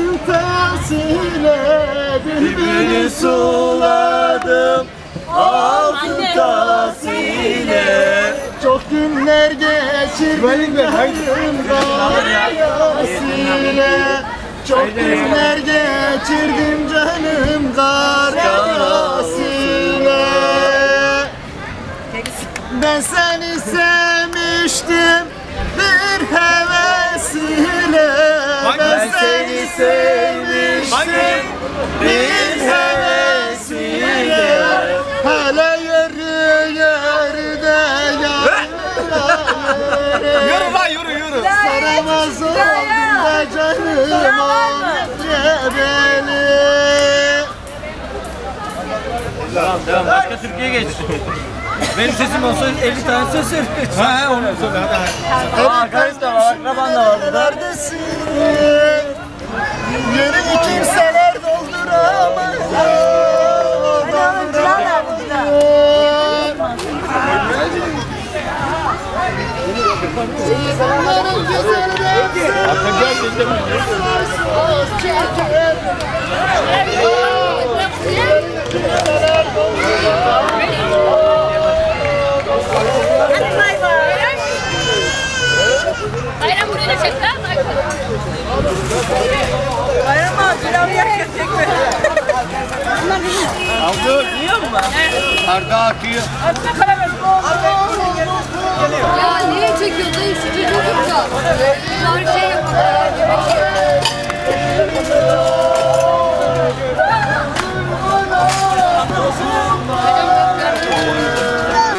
altın tasiyle Bülbülü suladım. Altın tasiyle Çok günler geçirdim canım garasıyla Çok günler geçirdim canım garasıyla Ben seni sevmiştim seni sevmiştim bir hevesiyle Hele yürü yürü de Yürü lan yürü yürü Saramaz oldum da canım beni Tamam tamam başka Türkiye'ye geç benim sesim olsa 50 tane söz söyle. Ha onu söyle hadi. Akraban da var burada. Neredesin? İnsanların güzelliği çeker Bayram buraya da çek lan. Bayram abi pilavı yerken çekme. Aldı yiyor mu? Arda akıyor. Açma karamel. Ya Lord.